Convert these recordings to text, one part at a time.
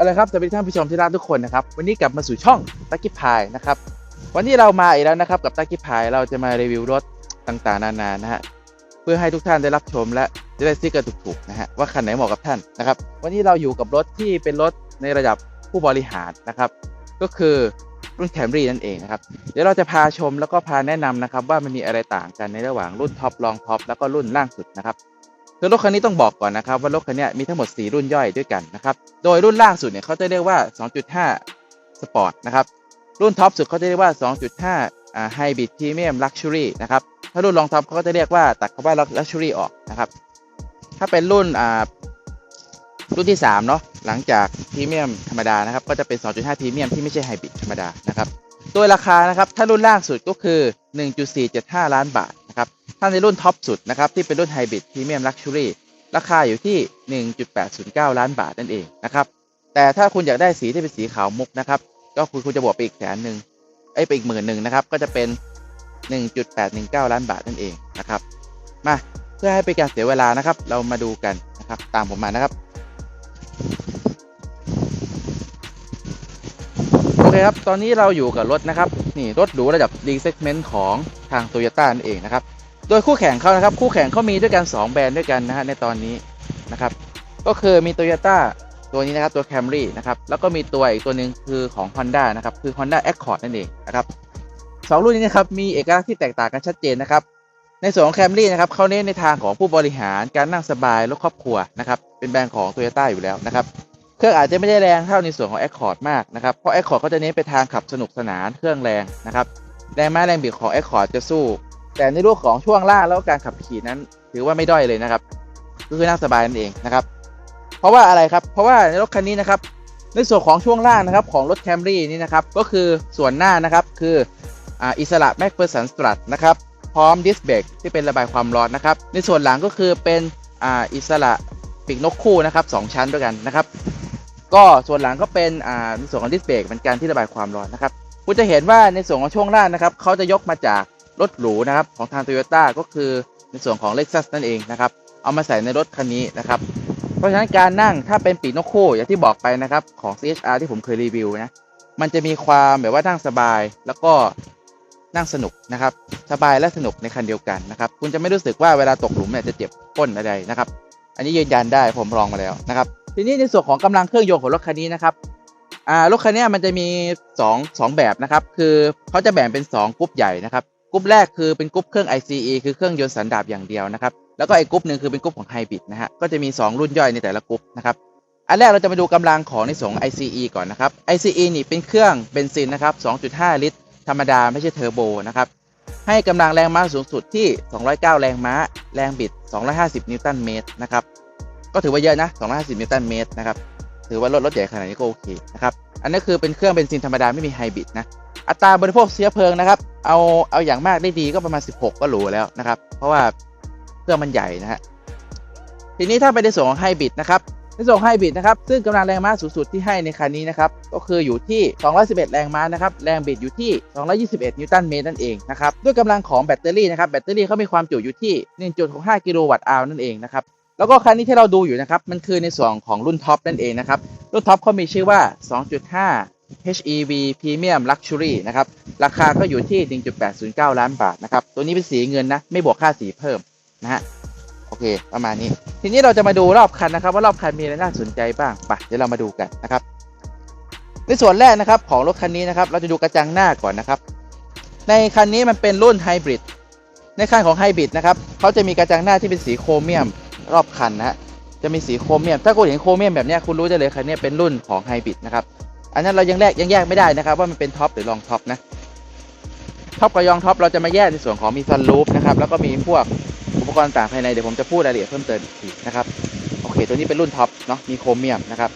เอาละครับสวัสดีท่านผู้ชมที่รักทุกคนนะครับ วันนี้กลับมาสู่ช่องตักกี้พายนะครับ วันนี้เรามาอีกแล้วนะครับกับตักกี้พายเราจะมารีวิวรถต่างๆ นานานะฮะเพื่อให้ทุกท่านได้รับชมและจะได้ซื้อกันถูกๆนะฮะว่าคันไหนเหมาะกับท่านนะครับ วันนี้เราอยู่กับรถที่เป็นรถในระดับผู้บริหารนะครับ ก็คือรุ่นแคมรี่นั่นเองนะครับ เดี๋ยวเราจะพาชมแล้วก็พาแนะนำนะครับ ว่ามันมีอะไรต่างกันในระหว่างรุ่นท็อปรองท็อปแล้วก็รุ่นล่างสุดนะครับ คือรถคันนี้ต้องบอกก่อนนะครับว่ารถคันนี้มีทั้งหมด 4 รุ่นย่อยด้วยกันนะครับ โดยรุ่นล่างสุดเนี่ยเขาจะเรียกว่า 2.5 Sport นะครับ รุ่นท็อปสุดเขาจะเรียกว่า 2.5อ่า Hybrid Premium Luxury นะครับ ถ้ารุ่นรองท็อปเขาก็จะเรียกว่าตัดคำว่า Luxury ออกนะครับ ถ้าเป็นรุ่นอ่ารุ่นที่3เนาะหลังจากพรีเมียมธรรมดานะครับก็จะเป็น 2.5พรีเมียมที่ไม่ใช่ไฮบริดธรรมดานะครับ โดยราคานะครับถ้ารุ่นล่างสุดก็คือ 1.475 ล้านบาทนะครับถ้าในรุ่นท็อปสุดนะครับที่เป็นรุ่นไฮบริดพรีเมียมลักชัวรี่ราคาอยู่ที่ 1.809 ล้านบาทนั่นเองนะครับแต่ถ้าคุณอยากได้สีที่เป็นสีขาวมุกนะครับก็คือคุณจะบวกไปอีกแสนหนึ่งไอ้ไปอีกหมื่นหนึ่งนะครับก็จะเป็น 1.819 ล้านบาทนั่นเองนะครับมาเพื่อให้เป็นการเสียเวลานะครับ เรามาดูกันนะครับตามผมมานะครับ เคครับ ตอนนี้เราอยู่กับรถนะครับ นี่รถหรูระดับ D segment ของทาง Toyota นั่นเองนะครับ โดยคู่แข่งเขานะครับ คู่แข่งเขามีด้วยกัน 2 แบรนด์ด้วยกันนะฮะในตอนนี้นะครับ ก็คือมี Toyota ตัวนี้นะครับตัว Camry นะครับ แล้วก็มีตัวอีกตัวหนึ่งคือของ Honda นะครับ คือ Honda Accord นั่นเองนะครับสองรุ่นนี้นะครับมีเอกลักษณ์ที่แตกต่างกันชัดเจนนะครับ ในส่วนของ Camry นะครับเขาเน้นในทางของผู้บริหารการนั่งสบายรถครอบครัวนะครับเป็นแบรนด์ของ Toyota อยู่แล้วนะครับ เครื่องอาจจะไม่ได้แรงเท่าในส่วนของ Accord มากนะครับ เพราะ Accord เขาจะเน้นไปทางขับสนุกสนานเครื่องแรงนะครับ แรงม้าแรงบิดของ Accord จะสู้ แต่ในรูปของช่วงล่างแล้วก็การขับขี่นั้น ถือว่าไม่ด้อยเลยนะครับก็คือนั่งสบายนั่นเองนะครับ เพราะว่าอะไรครับ เพราะว่าในรถคันนี้นะครับ ในส่วนของช่วงล่างนะครับของรถ Camry นี่นะครับ ก็คือส่วนหน้านะครับคืออ่าอิสระแม็กเ e อร์สันสตรัทนะครับ พร้อมดิสเบรกที่เป็นระบายความร้อนนะครับ ในส่วนหลังก็คือเป็นอ่าอิสระปีกนกคู่นะครับสองชั้นด้วยกันนะครับ ก็ส่วนหลังก็เป็นอ่าในส่วนของดิสเบรกเป็นการที่ระบายความร้อนนะครับคุณจะเห็นว่าในส่วนของช่วงล่างนะครับเขาจะยกมาจากรถหรูนะครับของทาง Toyota ก็คือในส่วนของ Lexus นั่นเองนะครับเอามาใส่ในรถคันนี้นะครับเพราะฉะนั้นการนั่งถ้าเป็นปีกนกคู่อย่างที่บอกไปนะครับของ CHR ที่ผมเคยรีวิวนะมันจะมีความแบบว่านั่งสบายแล้วก็นั่งสนุกนะครับสบายและสนุกในคันเดียวกันนะครับคุณจะไม่รู้สึกว่าเวลาตกหลุมเนี่ยจะเจ็บก้นอะไรนะครับ อันนี้ยืนยันได้ผมลองมาแล้วนะครับ ทีนี้ในส่วนของกำลังเครื่องยนต์ของรถคันนี้นะครับรถคันนี้มันจะมี2 2แบบนะครับ คือเขาจะแบ่งเป็น 2กรุ๊ปใหญ่นะครับกรุ๊ปแรกคือเป็นกรุ๊ปเครื่อง ICE คือเครื่องยนต์สันดาปอย่างเดียวนะครับ แล้วก็อีกกรุ๊ปหนึ่งคือเป็นกรุ๊ปของไฮบริดนะฮะ ก็จะมี 2 รุ่นย่อยในแต่ละกรุ๊ปนะครับ อันแรกเราจะมาดูกำลังของในส่วนของ ICE ก่อนนะครับ ICE นี่เป็นเครื่องเบนซินนะครับ 2.5 ลิตร ธรรมดาไม่ใช่เทอร์โบนะครับ ให้กำลังแรงม้าสูงสุดที่ 209 แรงม้า แรงบิด 250 นิวตันเมตรนะครับ ก็ถือว่าเยอะนะ 250 นิวตันเมตรนะครับ ถือว่ารถรถใหญ่ขนาดนี้ก็โอเคนะครับ อันนี้คือเป็นเครื่องเบนซินธรรมดาไม่มีไฮบริดนะ อัตราบริโภคเชื้อเพลิงนะครับ เอาเอาอย่างมากได้ดีก็ประมาณ 16 ก็หรูแล้วนะครับ เพราะว่าเครื่องมันใหญ่นะฮะ ทีนี้ถ้าไปในส่วนของไฮบริดนะครับ ในส่วนของไฮบริดนะครับ ซึ่งกำลังแรงม้าสูงสุดที่ให้ในคันนี้นะครับ ก็คืออยู่ที่ 211 แรงม้านะครับ แรงบิดอยู่ที่ 221 นิวตันเมตรนั่นเองนะครับ ด้วยกำลังของแบตเตอรี่นะครับ แบตเตอรี่เขามีความจุอยู่ที่ 1.65 กิโลวัตต์อนั่นเองนะครับ แล้วก็คันนี้ที่เราดูอยู่นะครับ มันคือในส่วนของรุ่นท็อปนั่นเองนะครับ รุ่นท็อปเขามีชื่อว่า 2.5 HEV Premium Luxury นะครับ ราคาก็อยู่ที่ 1.809 ล้านบาทนะครับ ตัวนี้เป็นสีเงินนะ ไม่บวกค่าสีเพิ่มนะฮะ โอเค ประมาณนี้ ทีนี้เราจะมาดูรอบคันนะครับ ว่ารอบคันมีอะไรน่าสนใจบ้างไปเดี๋ยวเรามาดูกันนะครับ ในส่วนแรกนะครับของรถคันนี้นะครับ เราจะดูกระจังหน้าก่อนนะครับ ในคันนี้มันเป็นรุ่นไฮบริด ในคันของไฮบริดนะครับเขาจะมีกระจังหน้าที่เป็นสีโครเมียม รอบคันนะฮะจะมีสีโครเมียม ถ้าคุณเห็นโครเมียมแบบนี้คุณรู้ได้เลยคันนี้เป็นรุ่นของไฮบริดนะครับ อันนั้นเรายังแยกยังแยกไม่ได้นะครับ ว่ามันเป็นท็อปหรือรองท็อปนะ ท็อปกับยองท็อปเราจะมาแยกในส่วนของมีซันรูฟนะครับ แล้วก็มีพวกอุปกรณ์ต่างภายในเดี๋ยวผมจะพูดรายละเอียดเพิ่มเติมอีกทีนะครับ โอเค ตัวนี้เป็นรุ่นท็อปเนาะ มีโครเมียมนะครับ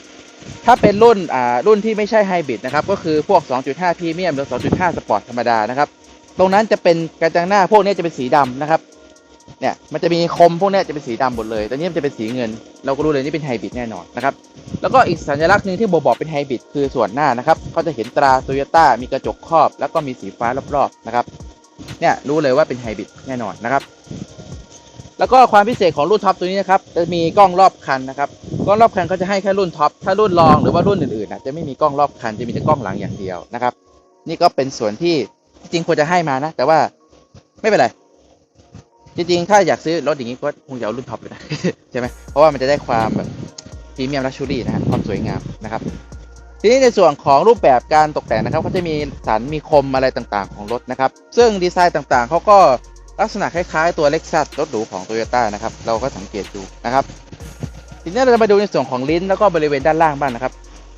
ถ้าเป็นรุ่น อ่า รุ่นที่ไม่ใช่ไฮบริดนะครับ ก็คือพวก 2.5พรีเมียมหรือ 2.5 สปอร์ตธรรมดานะครับ ตรงนั้นจะเป็นกระจังหน้าพวกนี้จะเป็นสีดำนะครับ เนี่ยมันจะมีคมพวกนี้จะเป็นสีดำหมดเลย แตัวนี้มันจะเป็นสีเงิน เราก็รู้เลยนี่เป็นไฮบริดแน่นอนนะครับ แล้วก็อีกสัญลักษณ์หนึ่งที่บบอกเป็นไฮบริดคือส่วนหน้านะครับเขาจะเห็นตราโตโยต้ามีกระจกครอบ แล้วก็มีสีฟ้ารอบๆนะครับเนี่ยรู้เลยว่าเป็นไฮบริดแน่นอนนะครับ แล้วก็ความพิเศษของรุ่นท็อปตัวนี้นะครับจะมีกล้องรอบคันนะครับกล้องรอบคันเขาจะให้แค่รุ่นท็อปถ้ารุ่นรองหรือว่ารุ่นอื่นๆนะจะไม่มีกล้องรอบคันจะมีแต่กล้องหลังอย่างเดียวนะครับ นี่ก็เป็นส่วนที่จริงควรจะให้มานะ แต่ว่าไม่เป็นไร จริงๆ ถ้าอยากซื้อรถอย่างนี้ก็คงจะเอารุ่นท็อปเลยนะ ใช่ไหมเพราะว่ามันจะได้ความแบบพรีเมียมลักชัวรี่นะฮะความสวยงามนะครับ ทีนี้ในส่วนของรูปแบบการตกแต่งนะครับเขาจะมีสันมีคมอะไรต่างๆ ของรถนะครับ ซึ่งดีไซน์ต่างๆเขาก็ลักษณะคล้ายๆตัวเล็กซัสรถหรูของ t o y ยต้านะครับ เราก็สังเกตดูนะครับ ทีนี้เราจะมาดูในส่วนของลิ้นแล้วก็บริเวณด้านล่างบ้างนะครับ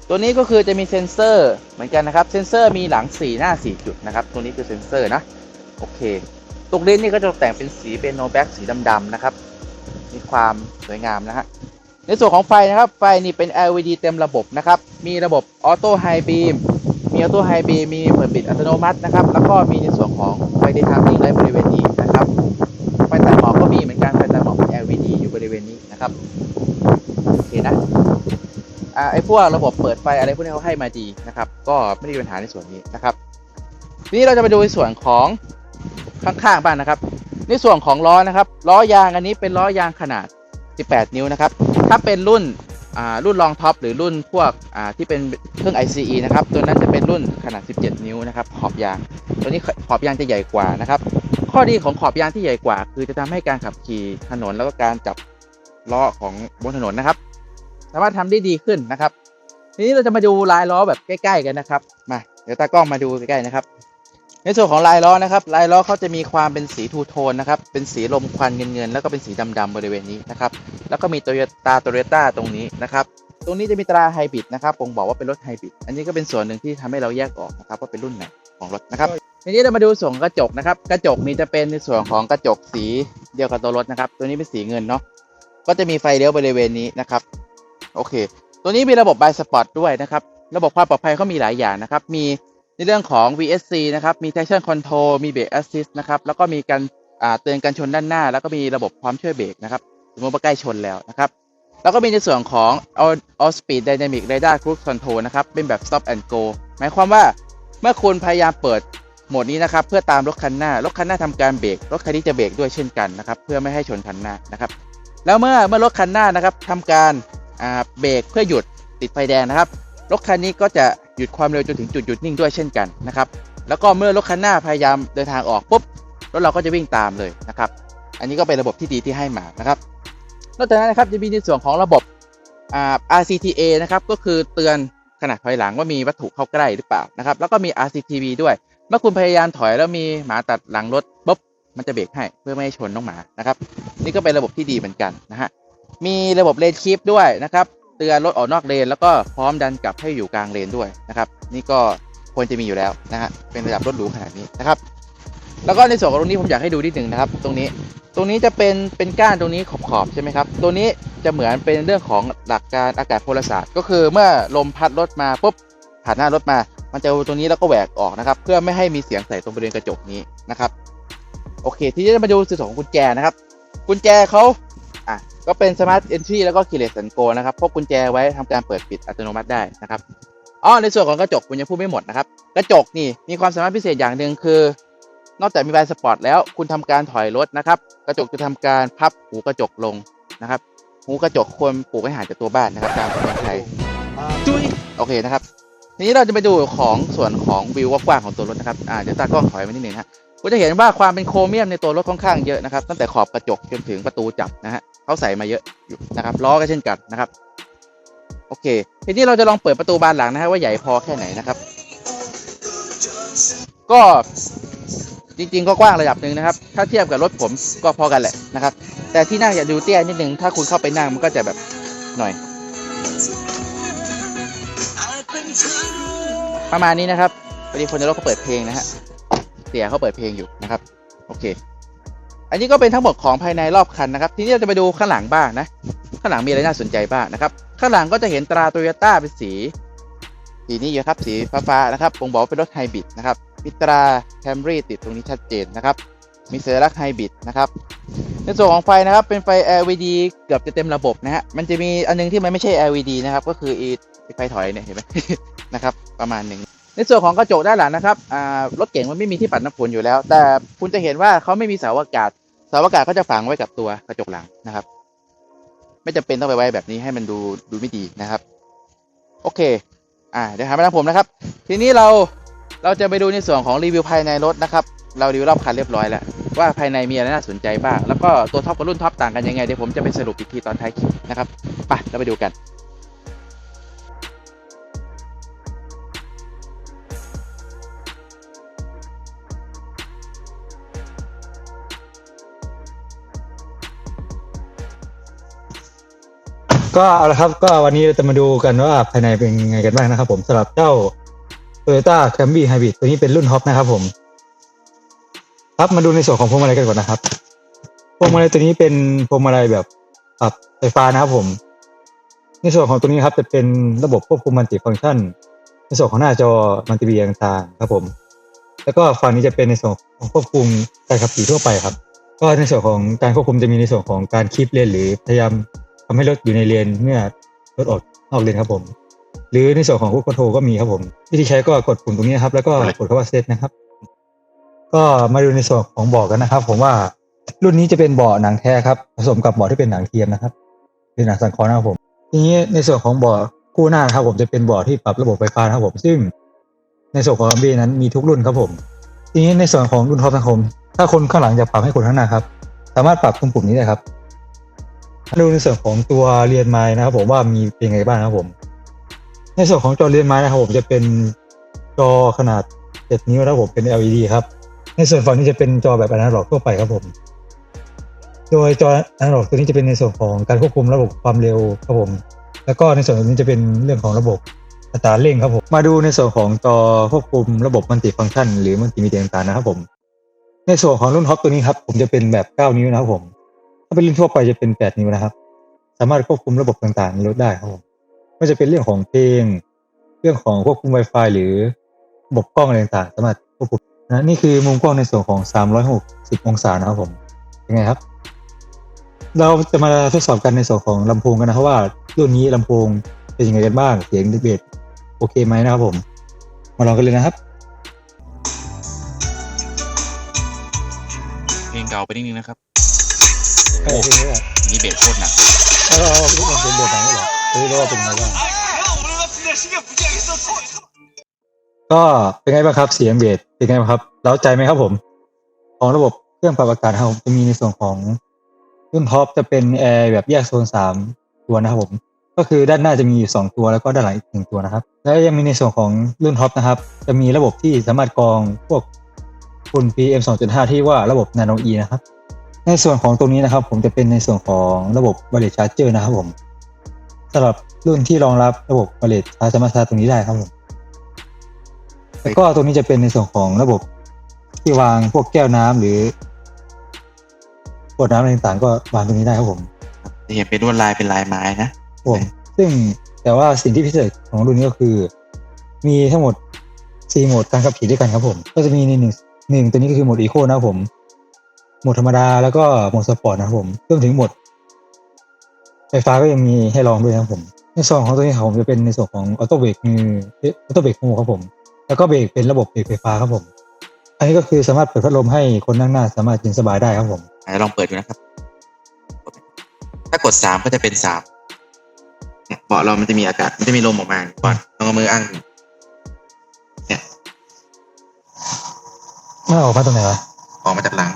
ตัวนี้ก็คือจะมีเซ็นเซอร์เหมือนกันนะครับ เซ็นเซอร์มีหลัง4หน้า 4 จุดนะครับ ตัวนี้คือเซ็นเซอร์นะ โอเค ตรงลิ้นนี่ก็จะแต่งเป็นสีเป็นโนแบ็กสีดำๆนะครับ มีความสวยงามนะฮะในส่วนของไฟนะครับ ไฟนี่เป็น LED เต็มระบบนะครับ มีระบบออโต้ไฮบีมมีออโต้ไฮบีมมีเปิดปิดอัตโนมัตินะครับ แล้วก็มีในส่วนของไฟเดย์ไทมิ่งในบริเวณนี้นะครับ ไฟตัดหมอกก็มีเหมือนกัน ไฟตัดหมอกเป็น LED อยู่บริเวณนี้นะครับ โอเคนะอ่าไอ้พวกระบบเปิดไฟอะไรพวกนี้เขาให้มาดีนะครับ ก็ไม่ได้มีปัญหาในส่วนนี้นะครับ ทีนี้เราจะมาดูในส่วนของ ข้างๆบ้างนะครับ ในส่วนของล้อนะครับ ล้อยางอันนี้เป็นล้อยางขนาด 18 นิ้วนะครับ ถ้าเป็นรุ่นอ่ารุ่นรองท็อปหรือรุ่นพวกอ่าที่เป็นเครื่อง ICE นะครับ ตัวนั้นจะเป็นรุ่นขนาด 17 นิ้วนะครับ ขอบยาง ตัวนี้ขอบยางจะใหญ่กว่านะครับ ข้อดีของขอบยางที่ใหญ่กว่า คือจะทำให้การขับขี่ถนนแล้วก็การจับล้อของบนถนนนะครับ สามารถทำได้ดีขึ้นนะครับ ทีนี้เราจะมาดูลายล้อแบบใกล้ ๆ กันนะครับ มา เดี๋ยวตากล้องมาดูใกล้ๆนะครับ ในส่วนของลายล้อนะครับลายล้อเขาจะมีความเป็นสีทูโทนนะครับเป็นสีลมควันเงินๆแล้วก็เป็นสีดำๆบริเวณนี้นะครับแล้วก็มีโตโยต้าโตโยต้าตรงนี้นะครับตรงนี้จะมีตราไฮบริดนะครับผมบอกว่าเป็นรถไฮบริดอันนี้ก็เป็นส่วนหนึ่งที่ทำให้เราแยกออกนะครับว่าเป็นรุ่นไหนของรถนะครับทีนี้เรามาดูส่วนกระจกนะครับกระจกนี้จะเป็นในส่วนของกระจกสีเดียวกับตัวรถนะครับตัวนี้เป็นสีเงินเนาะก็จะมีไฟเลี้ยวบริเวณนี้นะครับโอเค ตัวนี้มีระบบไบสปอร์ตด้วยนะครับระบบความปลอดภัยเขามีหลายอย่างนะครับมี ในเรื่องของ VSC นะครับ มี traction control มี brake assist นะครับ แล้วก็มีการเตือนการชนด้านหน้า แล้วก็มีระบบความช่วยเบรกนะครับสมมติว่าใกล้ชนแล้วนะครับ แล้วก็มีในส่วนของ all all speed dynamic radar cruise control นะครับ เป็นแบบ stop and go หมายความว่าเมื่อคุณพยายามเปิดโหมดนี้นะครับ เพื่อตามรถคันหน้ารถคันหน้าทำการเบรกรถคันนี้จะเบรกด้วยเช่นกันนะครับ เพื่อไม่ให้ชนคันหน้านะครับ แล้วเมื่อเมื่อรถคันหน้านะครับทำการเบรกเพื่อหยุดติดไฟแดงนะครับรถคันนี้ก็จะ หยุดความเร็วจนถึงจุดหยุดนิ่งด้วยเช่นกันนะครับแล้วก็เมื่อรถคันหน้าพยายามเดินทางออกปุ๊บรถเราก็จะวิ่งตามเลยนะครับ อันนี้ก็เป็นระบบที่ดีที่ให้มานะครับนอกจากนั้นนะครับจะมีในส่วนของระบบ RCTA นะครับก็คือเตือนขณะถอยหลังว่ามีวัตถุเข้าใกล้หรือเปล่านะครับแล้วก็มี RCTV ด้วย เมื่อคุณพยายามถอยแล้วมีหมาตัดหลังรถปุ๊บมันจะเบรกให้เพื่อไม่ให้ชนน้องหมานะครับ นี่ก็เป็นระบบที่ดีเหมือนกันนะฮะมีระบบเลนคีปด้วยนะครับ เตือนรถออกนอกเลน แล้วก็พร้อมดันกลับให้อยู่กลางเลนด้วยนะครับนี่ก็ควรจะมีอยู่แล้วนะฮะเป็นระดับรถหรูขนาดนี้นะครับ แล้วก็ในส่วนของตรงนี้ผมอยากให้ดูนิดหนึ่งนะครับ ตรงนี้ตรงนี้จะเป็นเป็นก้านตรงนี้ขอบขอบๆใช่ไหมครับตัวนี้จะเหมือนเป็นเรื่องของหลักการอากาศพลศาสตร์ ก็คือเมื่อลมพัดรถมาปุ๊บผ่านหน้ารถมา มันจะตัวนี้แล้วก็แหวกออกนะครับ เพื่อไม่ให้มีเสียงใส่ตรงบริเวณกระจกนี้นะครับ โอเค ที่จะมาดูส่วนของกุญแจนะครับ กุญแจเขา ก็เป็น Smart Entry แล้วก็ Keyless and Go นะครับพกกุญแจไว้ทำการเปิดปิดอัตโนมัติได้นะครับอ๋อในส่วนของกระจกผมยังพูดไม่หมดนะครับ กระจกนี่มีความสามารถพิเศษอย่างหนึ่งคือนอกจากมีไฟสปอร์ตแล้วคุณทำการถอยรถนะครับ กระจกจะทำการพับหูกระจกลงนะครับ หูกระจกควรปลูกให้ห่างจากตัวบ้านนะครับตามกฎหมายไทยจุ้ยโอเคนะครับ ทีนี้เราจะไปดูของส่วนของวิวกว้างๆของตัวรถนะครับอ่าเดี๋ยวตากล้องถอยมานิดนึงนะฮะก็จะเห็นว่าความเป็นโครเมียมในตัวรถค่อนข้างเยอะนะครับ ตั้งแต่ขอบกระจกจนถึงประตูจับนะฮะ เขาใส่มาเยอะอยู่นะครับล้อก็เช่นกันนะครับ โอเค ทีนี้เราจะลองเปิดประตูบานหลังนะฮะว่าใหญ่พอแค่ไหนนะครับ ก็จริงๆก็กว้างระดับหนึ่งนะครับ ถ้าเทียบกับรถผมก็พอกันแหละนะครับ แต่ที่นั่งอย่าดูเตี้ยนิดนึง ถ้าคุณเข้าไปนั่งมันก็จะแบบหน่อย ประมาณนี้นะครับพอดีคนในรถเขาเปิดเพลงนะฮะเสียเขาเปิดเพลงอยู่นะครับ โอเค อันนี้ก็เป็นทั้งหมดของภายในรอบคันนะครับ ทีนี้เราจะไปดูข้างหลังบ้างนะ ข้างหลังมีอะไรน่าสนใจบ้างนะครับ ข้างหลังก็จะเห็นตราโตโยต้าเป็นสีสีนี้อยู่ครับสีฟ้าๆนะครับผมบอกว่าเป็นรถไฮบริดนะครับมีตราแคมรี่ติดตรงนี้ชัดเจนนะครับ มีสัญลักษณ์ไฮบริดนะครับในส่วนของไฟนะครับเป็นไฟ LED เกือบจะเต็มระบบนะฮะมันจะมีอันนึงที่มันไม่ใช่ LED นะครับ ก็คือไฟถอยเนี่ยเห็นไหมนะครับ ประมาณหนึ่ง ในส่วนของกระจกด้านหลังนะครับรถเก๋งมันไม่มีที่ปัดน้ำฝนอยู่แล้ว แต่คุณจะเห็นว่าเขาไม่มีเสาอากาศเสาอากาศก็จะฝังไว้กับตัวกระจกหลังนะครับ ไม่จำเป็นต้องไปไว้แบบนี้ให้มันดูดูไม่ดีนะครับ โอเค อ่าเดี๋ยวหามาทางผมนะครับ ทีนี้เราเราจะไปดูในส่วนของรีวิวภายในรถนะครับ เรารีวิวรอบคันเรียบร้อยแล้วว่าภายในมีอะไรน่าสนใจบ้าง แล้วก็ตัวท็อปกับรุ่นท็อปต่างกันยังไงเดี๋ยวผมจะไปสรุปอีกทีตอนท้ายคลิปนะครับไปเราไปดูกัน ก็เอาละครับก็วันนี้เราจะมาดูกันว่าภายในเป็นยังไงกันบ้างนะครับผมสำหรับเจ้า Toyota Camry Hybrid ตัวนี้เป็นรุ่นท็อปนะครับผมครับมาดูในส่วนของพวงมาลัยกันก่อนนะครับพวงมาลัยตัวนี้เป็นพวงมาลัยแบบปรับไฟฟ้านะครับผม ในส่วนของตัวนี้ครับจะเป็นระบบควบคุมมัลติฟังก์ชัน ในส่วนของหน้าจอมัลติเบียต่างๆครับผม แล้วก็ฝั่งนี้จะเป็นในส่วนของควบคุมการขับขี่ทั่วไปครับ ก็ในส่วนของการควบคุมจะมีในส่วนของการคีบเลนหรือพยายาม ทำให้รถอยู่ในเลนเมื่อรถออกนอกเลนครับผม หรือในส่วนของคุกคอนโทรก็มีครับผม วิธีใช้ก็กดปุ่มตรงนี้ครับ แล้วก็กดคำว่าเซตนะครับ ก็มาดูในส่วนของเบาะกันนะครับ ผมว่ารุ่นนี้จะเป็นเบาะหนังแท้ครับผสมกับเบาะที่เป็นหนังเทียมนะครับเป็นหนังสังเคราะห์นะครับผม ทีนี้ในส่วนของเบาะคู่หน้าครับ ผมจะเป็นเบาะที่ปรับระบบไฟฟ้าครับผม ซึ่ง ในส่วนของเบนั้นมีทุกรุ่นครับผม ทีนี้ในส่วนของรุ่นท็อปนะครัผมถ้าคนข้างหลังจะปรับให้คนข้างหน้าครับ สามารถปรับตรงปุ่มนี้ได้ครับ ดูในส่วนของตัวเรียนไม้นะครับผมว่ามีเป็นไงบ้างครับผม ในส่วนของจอเรียนไม้นะครับผมจะเป็นจอขนาด 7 นิ้วนะครับผมเป็น LED ครับ ในส่วนฝั่งนี้จะเป็นจอแบบอนาล็อกทั่วไปครับผม โดยจออนาล็อกตัวนี้จะเป็นในส่วนของการควบคุมระบบความเร็วครับผม แล้วก็ในส่วนนี้จะเป็นเรื่องของระบบอัตราเร่งครับผม มาดูในส่วนของจอควบคุมระบบมัลติฟังก์ชัน หรือมัลติมีเดียต่างๆนะครับผม ในส่วนของรุ่นท็อปตัวนี้ครับผมจะเป็นแบบ 9 นิ้วนะครับผม ถ้าเป็นรุ่นทั่วไปจะเป็น 8 นิ้วนะครับ สามารถควบคุมระบบต่างๆในรถได้ครับผมไม่ว่าจะเป็นเรื่องของเพลง เรื่องของควบคุม Wi-Fi หรือระบบกล้องอะไรต่างๆ สามารถควบคุมนะนี่คือมุมกล้องในส่วนของ 360 องศานะครับผมยังไงครับ เราจะมาทดสอบกันในส่วนของลำโพงกันนะครับว่ารุ่นนี้ลำโพงเป็นยังไงกันบ้างเสียงเบสโอเคไหมนะครับผม มาลองกันเลยนะครับเพลงเก่าไปนิดนึงนะครับ โอ้โหนี่เบสโคตรหนักแล้วเราเอาลูกลอเป็นเบสไหนเหรอเฮ้ยเราว่าเป็นไงบ้างก็เป็นไงบ้างครับเสียงเบสเป็นไงบ้างครับเล้าใจไหมครับผม ของระบบเครื่องปรับอากาศนะครับผมจะมีในส่วนของรุ่นท็อปจะเป็นแอร์แบบแยกโซนสามตัวนะครับผมก็คือด้านหน้าจะมีอยู่สองตัวแล้วก็ด้านหลังอีกหนึ่งตัวนะครับ และยังมีในส่วนของรุ่นท็อปนะครับ จะมีระบบที่สามารถกรองพวกฝุ่น PM 2.5 ที่ว่าระบบ Nano E นะครับ ในส่วนของตรงนี้นะครับ ผมจะเป็นในส่วนของระบบ Wireless Charger นะครับผมสำหรับรุ่นที่รองรับระบบ Wireless Charge สามารถชาร์จตรงนี้ได้ครับผมแล้วก็ตรงนี้จะเป็นในส่วนของระบบที่วางพวกแก้วน้ำหรือขวดน้ำอะไรต่างๆ ก็วางตรงนี้ได้ครับผมจะเห็นเป็นลวดลายเป็นลายไม้นะผมซึ่งแต่ว่าสิ่งที่พิเศษของรุ่นนี้ก็คือ มีทั้งหมด4โหมดการขับขี่ด้วยกันครับผม ก็จะมีในหนึ่งหนึ่งตัวนี้ก็คือโหมดอีโคนะครับผมโห มดธรรมดาแล้วก็โหมดสปอร์ตนะครับผมรวมถึงโหมด ไฟฟ้าก็ยังมีให้ลองด้วยนะครับผม ในส่วนของตัวนี้ครับผมจะเป็นในส่วนของออโต้เบรกมือออโต้เบรกโหมครับผม แล้วก็เบรกเป็นระบบเบรกไฟฟ้าครับผม อันนี้ก็คือสามารถเปิดพัดลมให้คนนั่งหน้า สามารถเย็นสบายได้ครับผมไหนลองเปิดดูนะครับ ถ้ากดสามก็จะเป็นสามเนี่ยเบาะเรามันจะมีอากาศมันจะมีลมออกมาก่อนลองเอามืออ้างดูเนี่ยไม่ออกมาตรงไหนวะออกมาจากหลัง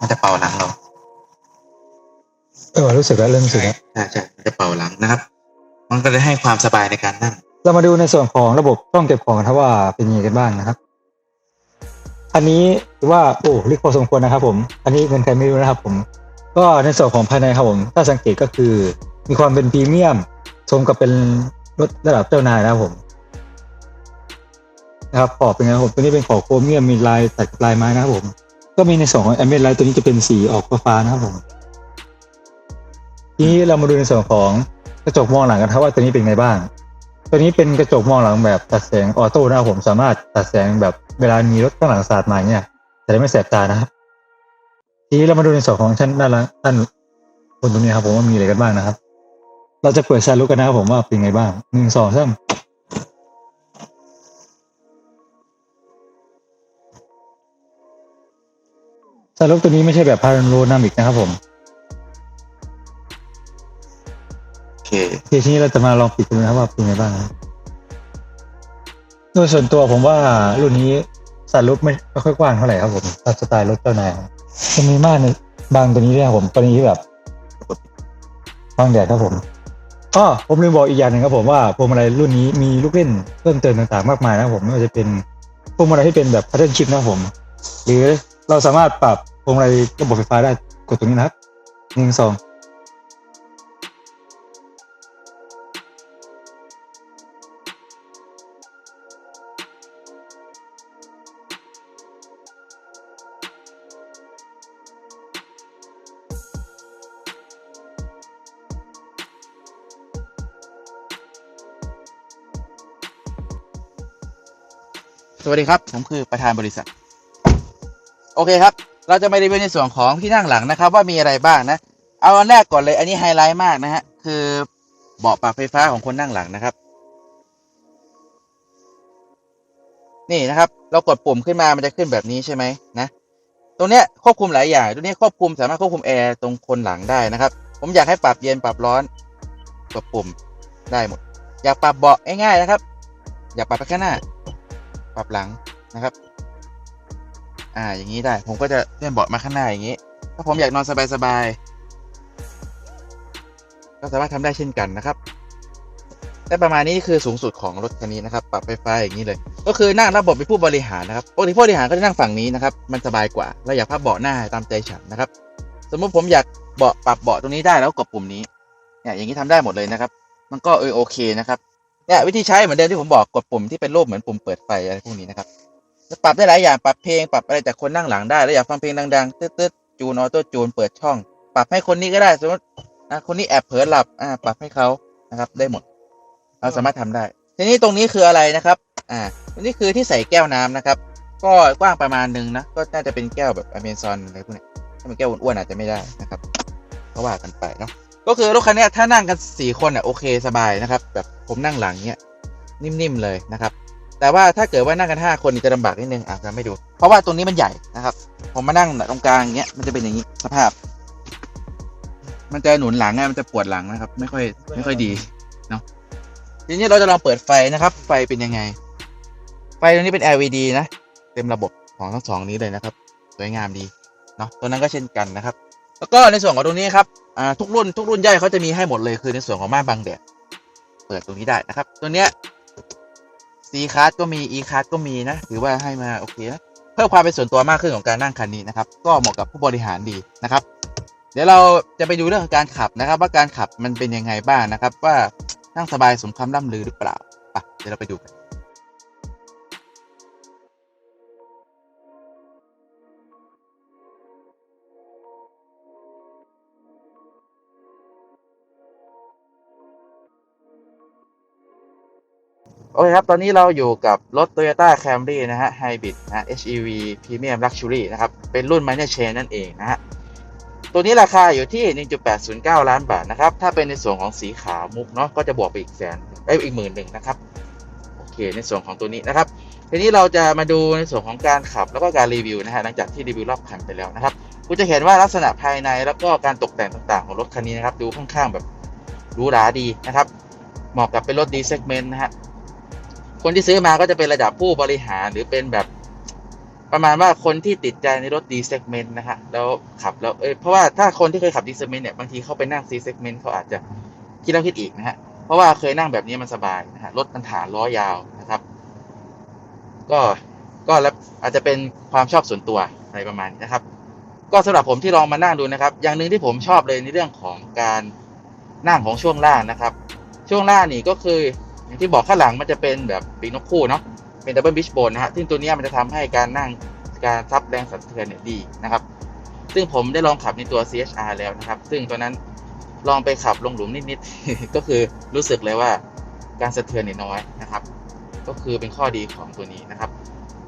มันจะเป่าหลังเราเออรู้สึกแล้วเริ่มรู้สึกแล้วใช่ใช่มันจะเป่าหลังนะครับ มันก็จะให้ความสบายในการนั่ง เรามาดูในส่วนของระบบช่องเก็บของกันครับว่าเป็นยังไงกันบ้างนะครับ อันนี้ถือว่าโอ้ลิกพอสมควรนะครับ ผม อันนี้เงินใครไม่รู้นะครับ ผม ก็ในส่วนของภายในครับผม ถ้าสังเกตก็คือ มีความเป็นพรีเมียมสมกับเป็นรถระดับเจ้านายนะครับผมนะครับขอบเป็นไงครับผมตัวนี้เป็นขอบโครเมียมมีลายตัดกับลายไม้นะครับผม ก็มีในส่วนของแอมเบนไลท์ตัวนี้จะเป็นสีออกฟ้านะครับผมทีนี้เรามาดูในส่วนของกระจกมองหลังกันครับว่าตัวนี้เป็นไงบ้าง ตัวนี้เป็นกระจกมองหลังแบบตัดแสงออโต้นะครับผมสามารถตัดแสงแบบเวลามีรถข้างหลังสาดมาเนี่ยจะได้ไม่แสบตานะครับ ทีนี้เรามาดูในส่วนของชั้นด้านล่างด้านบนตรงนี้ครับผมว่ามีอะไรกันบ้างนะครับ เราจะเปิดซันลุกกันนะครับผมว่าเป็นไงบ้างหนึ่งสองสาม สรุปตัวนี้ไม่ใช่แบบพาราโนนามิกนะครับผมโอเคทีทีนี้เราจะมาลองปิดดูนะครับว่าเป็นไงบ้างนะครับโดยส่วนตัวผมว่ารุ่นนี้สันลุกไม่ไม่ค่อยกว้างเท่าไหร่ครับผมตามสไตล์รถเจ้านายครับจะมีม่านบางตัวนี้ด้วยครับผมตัวนี้แบบบางแดดครับผมอ๋อผมลืมบอกอีกอย่างหนึ่งครับผมว่าพวงมาลัยรุ่นนี้มีลูกเล่นเพิ่มเติมต่างๆ มากมายนะครับผมไม่ว่าจะเป็นพวงมาลัยที่เป็นแบบพัฒน์ชิปนะครับผม หรือเราสามารถปรับพ วงมาลัยระบบไฟฟ้าได้กดตรงนี้นะครับหนึ่งสองสวัสดีครับ ผมคือประธานบริษัท โอเคครับ เราจะมารีวิวในส่วนของที่นั่งหลังนะครับ ว่ามีอะไรบ้างนะ เอาอันแรกก่อนเลย อันนี้ไฮไลท์มากนะฮะ คือเบาะปรับไฟฟ้าของคนนั่งหลังนะครับ นี่นะครับ เรากดปุ่มขึ้นมา มันจะขึ้นแบบนี้ใช่ไหมนะ ตรงเนี้ยควบคุมหลายอย่าง ตรงนี้ควบคุมสามารถควบคุมแอร์ตรงคนหลังได้นะครับ ผมอยากให้ปรับเย็นปรับร้อน กดปุ่มได้หมด อยากปรับเบาะง่ายๆนะครับ อยากปรับไปข้างหน้า ปรับหลังนะครับ อ่า อย่างนี้ได้ ผมก็จะเลื่อนเบาะมาข้างหน้าอย่างนี้ ถ้าผมอยากนอนสบายๆ ก็สามารถทำได้เช่นกันนะครับแต่ประมาณนี้คือสูงสุดของรถคันนี้นะครับ ปรับไฟฟ้าอย่างนี้เลย ก็คือนั่งระบบเป็นผู้บริหารนะครับ ปกติผู้บริหารก็จะนั่งฝั่งนี้นะครับ มันสบายกว่า เราอยากพับเบาะหน้าตามใจฉันนะครับ สมมติผมอยากเบาะปรับเบาะตรงนี้ได้แล้วกดปุ่มนี้ เนี่ย อย่างนี้ทำได้หมดเลยนะครับ มันก็เออโอเคนะครับ เนี่ยวิธีใช้เหมือนเดิมที่ผมบอกกดปุ่มที่เป็นรูปเหมือนปุ่มเปิดไฟอะไรพวกนี้นะครับ ปรับได้หลายอย่างปรับเพลงปรับอะไรจากคนนั่งหลังได้แล้วอยากฟังเพลงดังๆตืดๆจูนออโต้จูนเปิดช่อง ปรับให้คนนี้ก็ได้สมมติอะคนนี้แอบเผลอหลับอ่าปรับให้เขานะครับ ได้หมด เราสามารถทำได้ ทีนี้ตรงนี้คืออะไรนะครับ อ่าตรงนี้คือที่ใส่แก้วน้ำนะครับ ก็กว้างประมาณหนึ่งนะก็น่าจะเป็นแก้วแบบอเมซอนอะไรพวกนี้ถ้าเป็นแก้วอ้วนๆอาจจะไม่ได้นะครับก็ว่ากันไปเนาะก็คือรถคันนี้ถ้านั่งกันสี่คนอะโอเคสบายนะครับ แบบผมนั่งหลังเนี้ยนิ่มๆเลยนะครับ แต่ว่าถ้าเกิดว่านั่งกันห้าคนจะลำบากนิดนึงอะจะไม่ดู เพราะว่าตรงนี้มันใหญ่นะครับ ผมมานั่งตรงกลางอย่างเงี้ยมันจะเป็นอย่างนี้สภาพ มันจะหนุนหลังไงมันจะปวดหลังนะครับ ไม่ค่อย ไม่ค่อยดีเนาะทีนี้เราจะลองเปิดไฟนะครับ ไฟเป็นยังไง ไฟตรงนี้เป็น LED นะ เต็มระบบของทั้งสองนี้เลยนะครับ สวยงามดีเนาะตัวนั้นก็เช่นกันนะครับ แล้วก็ในส่วนของตรงนี้ครับอ่าทุกรุ่นทุกรุ่นย่อยเขาจะมีให้หมดเลยคือในส่วนของม่านบังแดดเปิดตรงนี้ได้นะครับ ตัวเนี้ย C card ก็มี E card ก็มีนะ ถือว่าให้มาโอเคนะ เพิ่มความเป็นส่วนตัวมากขึ้นของการนั่งคันนี้นะครับ ก็เหมาะกับผู้บริหารดีนะครับ เดี๋ยวเราจะไปดูเรื่องของการขับนะครับ ว่าการขับมันเป็นยังไงบ้างนะครับ ว่านั่งสบายสมคำล่ำลือหรือเปล่าไปเดี๋ยวเราไปดูกัน อเคครับ ตอนนี้เราอยู่กับรถ Toyota Camry นะฮะ Hybrid นะฮะ HEV Premium Luxury นะครับ เป็นรุ่น Minor Chain นั่นเองนะฮะ ตัวนี้ราคาอยู่ที่ 1.809 ล้านบาทนะครับ ถ้าเป็นในส่วนของสีขาวมุกเนาะ ก็จะบวกไปอีกแสนเอ้ยอีกหมื่นหนึ่งนะครับ โอเค ในส่วนของตัวนี้นะครับ ทีนี้เราจะมาดูในส่วนของการขับแล้วก็การรีวิวนะฮะ หลังจากที่รีวิวรอบคันไปแล้วนะครับ คุณจะเห็นว่าลักษณะภายในแล้วก็การตกแต่งต่างๆ ของรถคันนี้นะครับ ดูค่อนข้างแบบหรูหราดีนะครับ เหมาะกับเป็นรถ D segment นะฮะ คนที่ซื้อมาก็จะเป็นระดับผู้บริหารหรือเป็นแบบประมาณว่าคนที่ติดใจในรถ D segment นะฮะแล้วขับแล้วเอยเพราะว่าถ้าคนที่เคยขับ D segment เนี่ยบางทีเขาไปนั่ง C segment เขาอาจจะคิดแล้วคิดอีกนะฮะเพราะว่าเคยนั่งแบบนี้มันสบายนะฮะรถมันฐานล้อยาวนะครับ ก็ก็แล้วอาจจะเป็นความชอบส่วนตัวอะไรประมาณนี้นะครับ ก็สำหรับผมที่ลองมานั่งดูนะครับ อย่างหนึ่งที่ผมชอบเลยในเรื่องของการนั่งของช่วงล่างนะครับ ช่วงล่างนี่ก็คือ อย่างที่บอกข้างหลังมันจะเป็นแบบปีกนกคู่เนาะเป็นดับเบิลบิชโบนนะฮะซึ่งตัวนี้มันจะทำให้การนั่งการซับแรงสั่นสะเทือนเนี่ยดีนะครับซึ่งผมได้ลองขับในตัว CHR แล้วนะครับ ซึ่งตัวนั้นลองไปขับลงหลุมนิดๆก็คือรู้สึกเลยว่าการสะเทือนเนี่ยน้อยนะครับ ก็คือเป็นข้อดีของตัวนี้นะครับ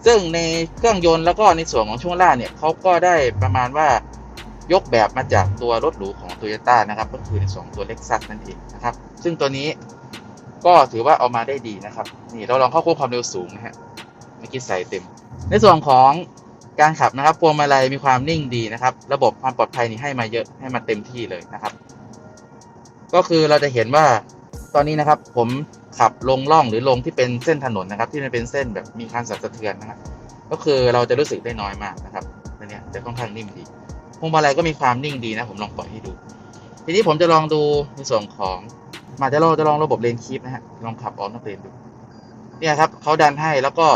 ซึ่งในเครื่องยนต์แล้วก็ในส่วนของช่วงล่างเนี่ยเขาก็ได้ประมาณว่ายกแบบมาจากตัวรถหรูของ t o y ยต้นะครับ ก็คือในส่วนของตัว Lexus นั่นเองนะครับ ซึ่งตัวนี้ ก็ถือว่าเอามาได้ดีนะครับ นี่เราลองเข้าควบความเร็วสูงนะฮะเมื่อกี้ใส่เต็ม ในส่วนของการขับนะครับพวงมาลัยมีความนิ่งดีนะครับ ระบบความปลอดภัยนี่ให้มาเยอะให้มาเต็มที่เลยนะครับ ก็คือเราจะเห็นว่าตอนนี้นะครับ ผมขับลงล่องหรือลงที่เป็นเส้นถนนนะครับ ที่มันเป็นเส้นแบบมีการสั่นสะเทือนนะครับก็คือเราจะรู้สึกได้น้อยมากนะครับตัวนี้จะค่อนข้างนิ่มดีพวงมาลัยก็มีความนิ่งดีนะ ผมลองปล่อยให้ดู ทีนี้ผมจะลองดูในส่วนของ มาจะเราจะลองระบบเลนคีปนะฮะลองขับออกนอกเลนดูเนี่ยครับเขาดันให้แล้วก็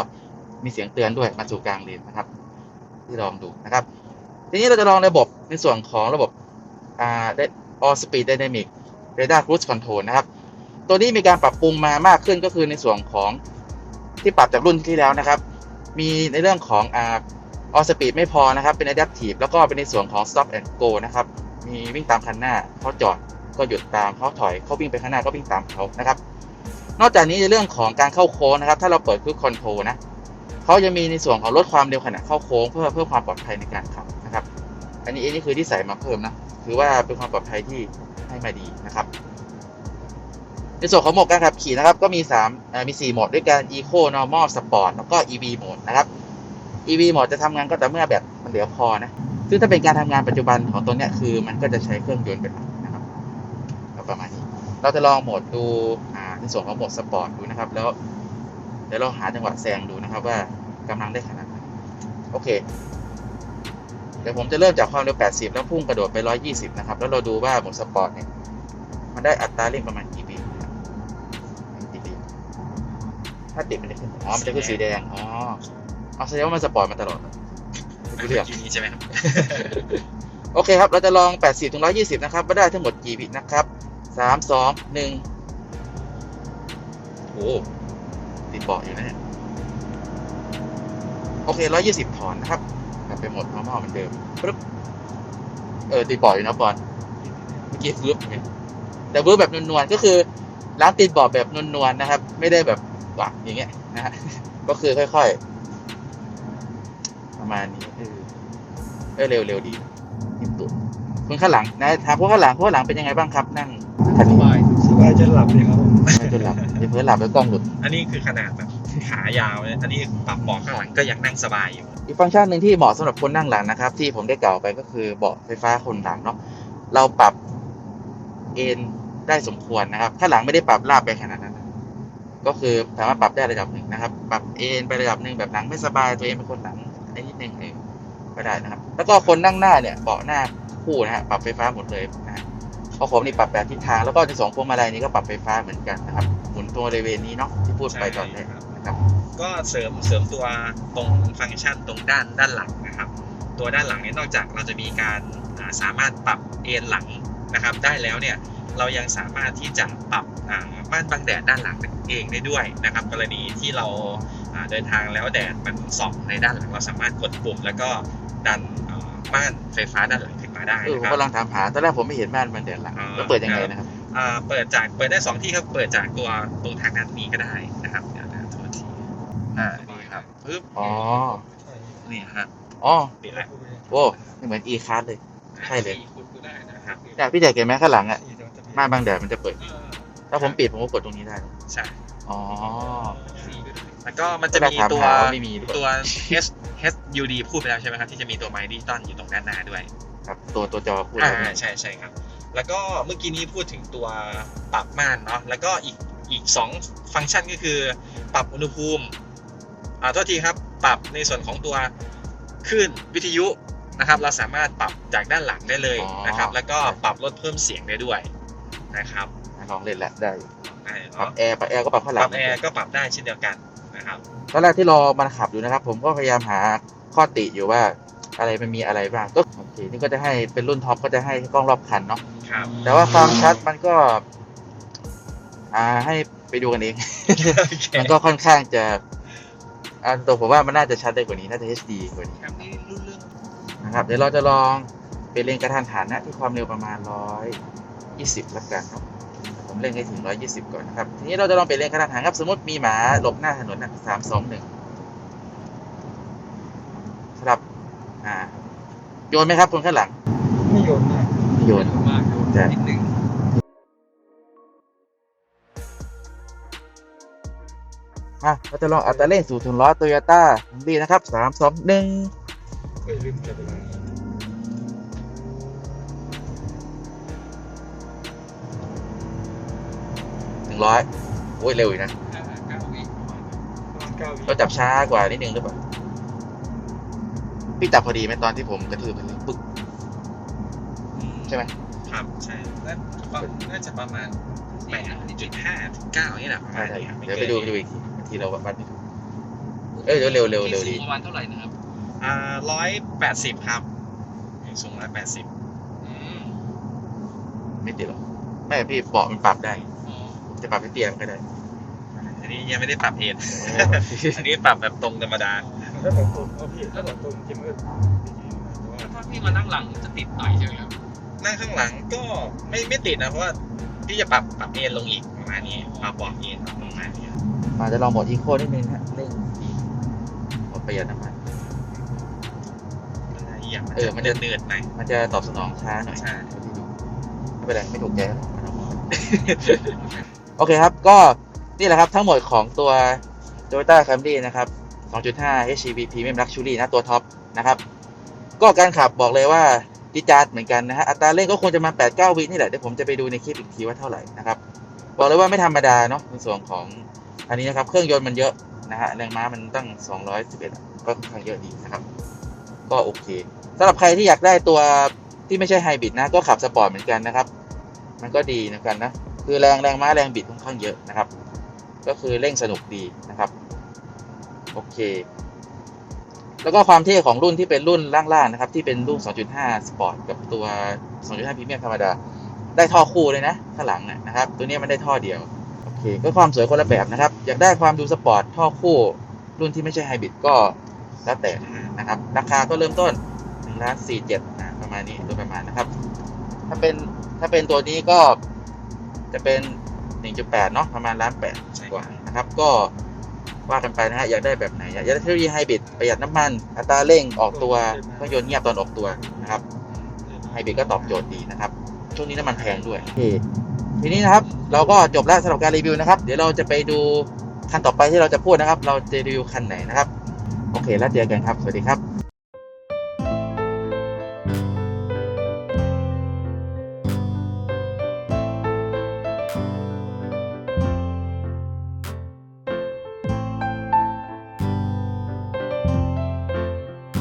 มีเสียงเตือนด้วยมาสู่กลางเลนนะครับ ที่ลองดูนะครับ ทีนี้เราจะลองระบบในส่วนของระบบอ่าได้ all speed dynamic radar cruise control นะครับ ตัวนี้มีการปรับปรุงมามากขึ้นก็คือในส่วนของที่ปรับจากรุ่นที่แล้วนะครับ มีในเรื่องของอ่า all speed ไม่พอนะครับ เป็น adaptive แล้วก็เป็นในส่วนของ stop and go นะครับ มีวิ่งตามคันหน้าเขาจอด ก็หยุดตามเขาถอยเขาวิ่งไปข้างหน้าก็วิ่งตามเขานะครับ นอกจากนี้ในเรื่องของการเข้าโค้งนะครับ ถ้าเราเปิดคือคอนโทรนะเขาจะมีในส่วนของลดความเร็วขณะเข้าโค้งเพื่อเพื่อความปลอดภัยในการขับนะครับ อันนี้อันนี้คือที่ใส่มาเพิ่มนะถือว่าเป็นความปลอดภัยที่ให้มาดีนะครับในส่วนของโหมดการขับขี่นะครับ ก็มี3มี 4 โหมดด้วยกัน Eco Normal Sport แล้วก็ EV โหมดนะครับ EV โหมดจะทำงานก็แต่เมื่อแบตมันเหลือพอนะ ซึ่งถ้าเป็นการทำงานปัจจุบันของตัวเนี้ยคือมันก็จะใช้เครื่องยนต์เป็นหลักนะครับ ประมาณนี้ เราจะลองโหมดดูอ่าในส่วนของโหมดสปอร์ตดูนะครับ แล้วเดี๋ยวเราหาจังหวะแซงดูนะครับ ว่ากำลังได้ขนาดไหนโอเคเดี๋ยวผมจะเริ่มจากความเร็ว 80 แล้วพุ่งกระโดดไป 120 นะครับ แล้วเราดูว่าโหมดสปอร์ตเนี่ยมันได้อัตราเร่งประมาณกี่วินะครับกี่วิถ้าติดมันจะขึ้นอ๋อมันจะขึ้นสีแดงอ๋อเอาแสดงว่ามันสปอร์ตมาตลอดไม่รู้เรื่องทีนี้ใช่ไหมครับโอเคครับ เราจะลอง 80 ถึง 120 นะครับว่าได้ทั้งหมดกี่วินะครับ 3 2 1โอ้ติดเบาะอยู่นะเนี่ยโอเค120ถอนนะครับกลับไปหมด normal เหมือนเดิมปึ๊บเออติดเบาะอยู่นะบอลเมื่อกี้ฟึบไงแต่ฟึบแบบนวลๆก็คือล้างติดเบาะแบบนวลๆนะครับ ไม่ได้แบบหวักอย่างเงี้ยนะฮะก็คือค่อยๆ ประมาณนี้เออเออเร็วเร็วดีนิ่มตุ่คนข้างหลังนะถามพวกข้างหลังพวกข้างหลังเป็นยังไงบ้างครับ นั่งคันนี้ สบายสบายจนหลับเลยครับผมไม่จนหลับเดี๋ยวเพื่อหลับแล้วกล้องหลุด อันนี้คือขนาดแบบขายาวเลยอันนี้ปรับเบาะข้างหลังก็ยังนั่งสบายอยู่ อีกฟังก์ชันหนึ่งที่เหมาะสำหรับคนนั่งหลังนะครับ ที่ผมได้กล่าวไปก็คือเบาะไฟฟ้าคนหลังเนาะเราปรับเอนได้สมควรนะครับข้างหลังไม่ได้ปรับราบไปขนาดนั้นนะก็คือสามารถปรับได้ระดับหนึ่งนะครับ ปรับเอนไประดับหนึ่งแบบหลังไม่สบายตัวเองเป็นคนหลังได้นิดนึงเองก็ได้นะครับ แล้วก็คนนั่งหน้าเนี่ยเบาะหน้าคู่นะฮะปรับไฟฟ้าหมดเลยนะฮะเพราะผมนี่ปรับแบบทิศทางแล้วก็ในสองพวงมาลัยนี้ก็ปรับไฟฟ้าเหมือนกันนะครับหมุนตัวบริเวณนี้เนาะที่พูดไปตอนแรกนะครับ ก็เสริมเสริมตัวตรงฟังก์ชันตรงด้านด้านหลังนะครับ ตัวด้านหลังเนี่ยนอกจากเราจะมีการสามารถปรับเอนหลังนะครับ ได้แล้วเนี่ยเรายังสามารถที่จะปรับอ่าม่านบังแดดด้านหลังเองได้ด้วยนะครับ กรณีที่เราเดินทางแล้วแดดมันส่องในด้านหลังเราสามารถกดปุ่ม แล้วก็ดันอ่าม่านไฟฟ้าด้านหลังข ได้เออผมนะครับกำลังถามหาตอนแรกผมไม่เห็นม่านมันเดือดหลังอ่าแล้วเปิดยังไงนะครับอ่าเปิดจากเปิดได้สองที่ครับเปิดจากตัวตรงทางด้านนี้ก็ได้นะครับเดี๋ยวนะโทษทีอ่านี่ครับปึ๊บอ๋อนี่ฮะอ๋อปิดแล้วโว้นี่เหมือน e card เลยใช่เลยคุณก็ได้นะครับเนี่ยพี่แจกเห็นไหมข้างหลังอะม่านบางแดดมันจะเปิด ถ้าผมปิดผมก็กดตรงนี้ได้ใช่อ๋อแล้วก็มันจะมีถามตัวหาว่าไม่มีหรือเปล่าตัว H HUD พูดไปแล้วใช่ไหมครับที่จะมีตัวไมค์ดิจิตอลอยู่ตรงด้านหน้าด้วย ครับตัวตัวจอพูดอ่าแล้วไงใช่ใช่ครับ แล้วก็เมื่อกี้นี้พูดถึงตัวปรับม่านเนาะแล้วก็อีกอีกสองฟังก์ชันก็คือ ปรับอุณหภูมิอ่าโทษทีครับปรับในส่วนของตัวคลื่นวิทยุนะครับ เราสามารถปรับจากด้านหลังได้เลยนะครับ แล้วก็ปรับลดเพิ่มเสียงได้ด้วยนะครับลองเล่นแหละได้ได้ปรับเนาะแอร์ปรับแอร์ก็ปรับข้างหปลัรังบแอร์ก็ปรับได้เช่นเดียวกันนะครับตอนแรกที่รอมันขับอยู่นะครับ ผมก็พยายามหาข้อติอยู่ว่า อะไรมันมีอะไรบ้างก็โอเคนี่ก็จะให้เป็นรุ่นท็อปก็จะให้กล้องรอบคันเนาะครับ แต่ว่าความชัดมันก็ อ่าให้ไปดูกันเอง มันก็ค่อนข้างจะอ่าตัวผมว่ามันน่าจะชัดได้กว่านี้น่าจะ HD กว่านี้ครับนี่รุ่นเรื่องนะครับ เดี๋ยวเราจะลองไปเร่งกระทันหันนะที่ความเร็วประมาณ120แล้วกันเนาะผมเร่งให้ถึง120ก่อนนะครับ ทีนี้เราจะลองไปเร่งกระทันหันครับ สมมติมีหมาหลบหน้าถนนนะสามสองหนึ่งสำหรับ อ่า โยนไหมครับคนข้างหลังไม่โยนมากไม่โยนมากใช่นิดหนึ่งอะเราจะลองอัตราเร่งสู่ถึงร้อยโตโยต้าบีนะครับสามสองหนึ่งเอ้ยลืมจับเวลาหนึ่งร้อยโอ้ยเร็วอยู่นะประมาณเก้าวิเราจับช้ากว่านิดนึงหรือเปล่า พี่จับพอดีไหมตอนที่ผมกระทืบมันเลยปึ๊กใช่ไหมครับใช่น่าประน่าจะประมาณแปดจุดห้าถึงเก้านี่แหละประมาใช่ณใช่นี้ครับเดี๋ยวไปดูไปดูอีกทีบางทีเราวัดไม่ถูกเอ้ยเร็วเร็วเร็วเร็วดีประมาณเท่าไหร่นะครับอ่าร้อยแปดสิบครับสูงร้อยแปดสิบอืมไม่ติดหรอกไม่พี่เบาะมันปรับได้อ๋อจะปรับให้เตี้ยมันก็ได้ อันนี้ยังไม่ได้ปรับเอนอันนี้ปรับแบบตรงธรรมดา แล้วผมผมเอาพี่แล้วผมตรงจิมเมอร์ถ้าพี่มานั่งหลังจะติดหน่อยใช่ไหมครับนั่งข้างหลังก็ไม่ไม่ติดนะเพราะว่าพี่จะปรับปรับเอนลงอีกประมาณนี้ปรับเบาะเอนประมาณนี้มาจะลองโหมดอีโคนิดนึงนะเร่งดีหมดประหยัดน้ำมันมันละเอียดมันเออจะมันเนืจะดเนืดๆหน่อยมันจะตอบสนองช้าหน่อยใช่ไม่เป็นไรไม่ถูกใจก็ไม่ต้องมองโอเคครับก็นี่แหละครับทั้งหมดของตัว Toyota Camry นะครับ 2.5 HEV Premium Luxury นะตัวท็อปนะครับก็การขับบอกเลยว่าดิจาร์ดเหมือนกันนะฮะอัตราเร่งก็คงจะมา 8-9 วินี่แหละเดี๋ยวผมจะไปดูในคลิปอีกทีว่าเท่าไหร่นะครับบอกเลยว่าไม่ธรรมดาเนาะในส่วนของอันนี้นะครับเครื่องยนต์มันเยอะนะฮะแรงม้ามันตั้ง 211 ก็ค่อนข้างเยอะดีนะครับ ก็โอเคสำหรับใครที่อยากได้ตัวที่ไม่ใช่ไฮบริดนะก็ขับสปอร์ตเหมือนกันนะครับ มันก็ดีเหมือนกันนะคือแรงแรงม้าแรงบิดค่อนข้างเยอะนะครับ ก็คือเร่งสนุกดีนะครับ โอเค แล้วก็ความเท่ของรุ่นที่เป็นรุ่นล่างๆนะครับ ที่เป็นรุ่น 2.5 Sport กับตัว 2.5 Premium ธรรมดา ได้ท่อคู่เลยนะข้างหลังน่ะนะครับ ตัวนี้มันได้ท่อเดียวโอเค ก็ความสวยคนละแบบนะครับ อยากได้ความดูสปอร์ตท่อคู่รุ่นที่ไม่ใช่ไฮบริดก็แล้วแต่นะครับ ราคาก็เริ่มต้น1ล้าน47นะประมาณนี้โดยประมาณนะครับ ถ้าเป็นถ้าเป็นตัวนี้ก็จะเป็น 1.8 เนาะประมาณล้านแปดกว่านะครับ ก็ ว่ากันไปนะฮะอยากได้แบบไหนอยากได้เทคโนโลยีไฮบริดประหยัดน้ำมัน อัตราเร่งออกตัวเครื่องยนต์เงียบตอนออกตัวนะครับไฮบริดก็ตอบโจทย์ดีนะครับ ช่วงนี้น้ำมันแพงด้วยทีนี้นะครับเราก็จบแล้วสำหรับการรีวิวนะครับ เดี๋ยวเราจะไปดูคันต่อไปที่เราจะพูดนะครับ เราจะรีวิวคันไหนนะครับ โอเค แล้วเจอกันครับ สวัสดีครับ